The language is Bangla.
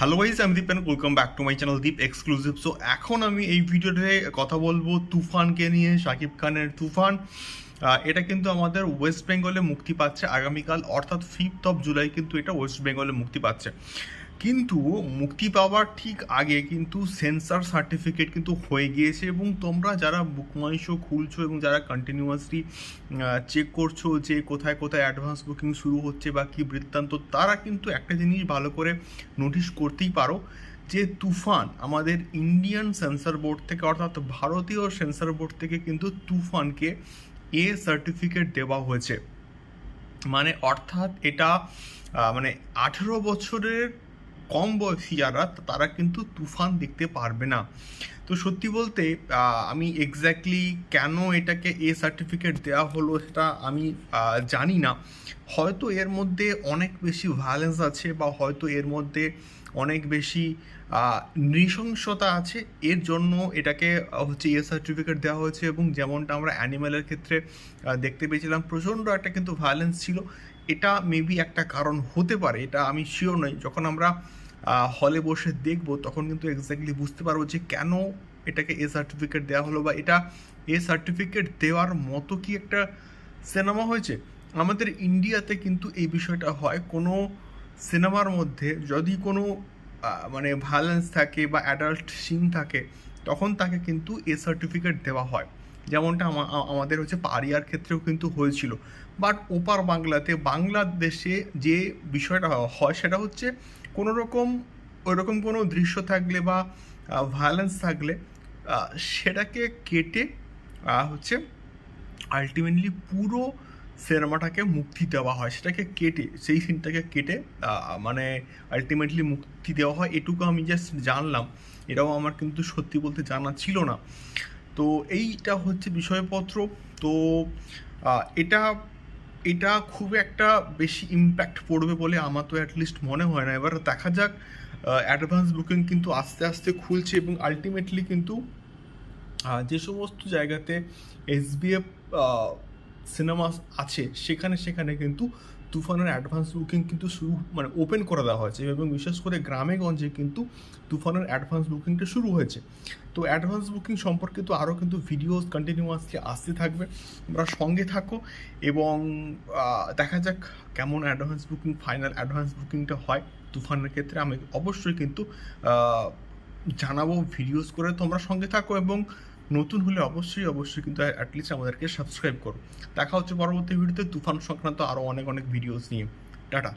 হ্যালো ওয়াইজ আমি Deep welcome back to my channel Deep exclusive so এখন আমি এই ভিডিওতে কথা বলব তুফানকে নিয়ে শাকিব খানের তুফান। এটা কিন্তু আমাদের ওয়েস্ট বেঙ্গলে মুক্তি পাচ্ছে আগামীকাল, অর্থাৎ ফিফথ অফ জুলাই কিন্তু এটা ওয়েস্ট বেঙ্গলে মুক্তি পাচ্ছে। কিন্তু মুক্তি পাওয়ার ঠিক আগে কিন্তু সেন্সার সার্টিফিকেট কিন্তু হয়ে গিয়েছে এবং তোমরা যারা শো খুলছো এবং যারা কন্টিনিউয়াসলি চেক করছ যে কোথায় কোথায় অ্যাডভান্স বুকিং শুরু হচ্ছে বা কী বৃত্তান্ত, তারা কিন্তু একটা জিনিস ভালো করে নোটিশ করতেই পারো যে তুফান আমাদের ইন্ডিয়ান সেন্সর বোর্ড থেকে অর্থাৎ ভারতীয় সেন্সর বোর্ড থেকে কিন্তু তুফানকে এ সার্টিফিকেট দেওয়া হয়েছে। মানে অর্থাৎ এটা মানে আঠেরো বছরের কম বয়সী যারা তারা কিন্তু তুফান দেখতে পারবে না। তো সত্যি বলতে আমি এক্স্যাক্টলি কেন এটাকে এ সার্টিফিকেট দেওয়া হলো সেটা আমি জানি না। হয়তো এর মধ্যে অনেক বেশি ভায়োলেন্স আছে বা হয়তো এর মধ্যে অনেক বেশি নৃশংসতা আছে, এর জন্য এটাকে হচ্ছে এ সার্টিফিকেট দেওয়া হয়েছে এবং যেমনটা আমরা অ্যানিম্যালের ক্ষেত্রে দেখতে পেয়েছিলাম, প্রচণ্ড একটা কিন্তু ভায়োলেন্স ছিল। এটা মেবি একটা কারণ হতে পারে, এটা আমি শিওর নই। যখন আমরা হলে বসে দেখব, তখন কিন্তু এক্স্যাক্টলি বুঝতে পারব যে কেন এটাকে এ সার্টিফিকেট দেওয়া হলো বা এটা এ সার্টিফিকেট দেওয়ার মতো কি একটা সিনেমা হয়েছে। আমাদের ইন্ডিয়াতে কিন্তু এই বিষয়টা হয়। কোনো সিনেমার মধ্যে যদি কোনো মানে ভায়োলেন্স থাকে বা অ্যাডাল্ট সিন থাকে, তখন তাকে কিন্তু এ সার্টিফিকেট দেওয়া হয়। যেমনটা আমাদের হচ্ছে পারিয়ার ক্ষেত্রেও কিন্তু হয়েছিল। বাট ওপার বাংলাতে, বাংলাদেশে যে বিষয়টা হয় সেটা হচ্ছে কোনো রকম ওইরকম কোনো দৃশ্য থাকলে বা ভায়োলেন্স থাকলে সেটাকে কেটে হচ্ছে আলটিমেটলি পুরো সিনেমাটাকে মুক্তি দেওয়া হয়। সেটাকে কেটে, সেই সিনটাকে কেটে মানে আলটিমেটলি মুক্তি দেওয়া হয়। এটুকু আমি জাস্ট জানলাম। এটাও আমার কিন্তু সত্যি বলতে জানা ছিল না। তো এইটা হচ্ছে বিষয়পত্র। তো এটা এটা খুব একটা বেশি ইম্প্যাক্ট পড়বে বলে আমার তো অ্যাটলিস্ট মনে হয় না। এবার দেখা যাক অ্যাডভান্স বুকিং কিন্তু আস্তে আস্তে খুলছে এবং আলটিমেটলি কিন্তু যে সমস্ত জায়গাতে এসবিএফ সিনেমা আছে, সেখানে সেখানে কিন্তু তুফানের অ্যাডভান্স বুকিং কিন্তু শুরু মানে ওপেন করে দেওয়া হয়েছে এবং বিশেষ করে গ্রামে গঞ্জে কিন্তু তুফানের অ্যাডভান্স বুকিংটা শুরু হয়েছে। তো অ্যাডভান্স বুকিং সম্পর্কে তো আরও কিন্তু ভিডিওস কন্টিনিউয়াসলি আসতে থাকবে। আমরা সঙ্গে থাকো এবং দেখা যাক কেমন অ্যাডভান্স বুকিং ফাইনাল অ্যাডভান্স বুকিংটা হয় তুফানের ক্ষেত্রে। আমি অবশ্যই কিন্তু জানাব ভিডিওস করে তোমরা সঙ্গে থাকো এবং নতুন হলে অবশ্যই অবশ্যই কিন্তু অ্যাটলিস্ট আমাদেরকে সাবস্ক্রাইব করো। দেখা হচ্ছে পরবর্তী ভিডিওতে তুফান সংক্রান্ত আরও অনেক অনেক ভিডিওস নিয়ে। টাটা।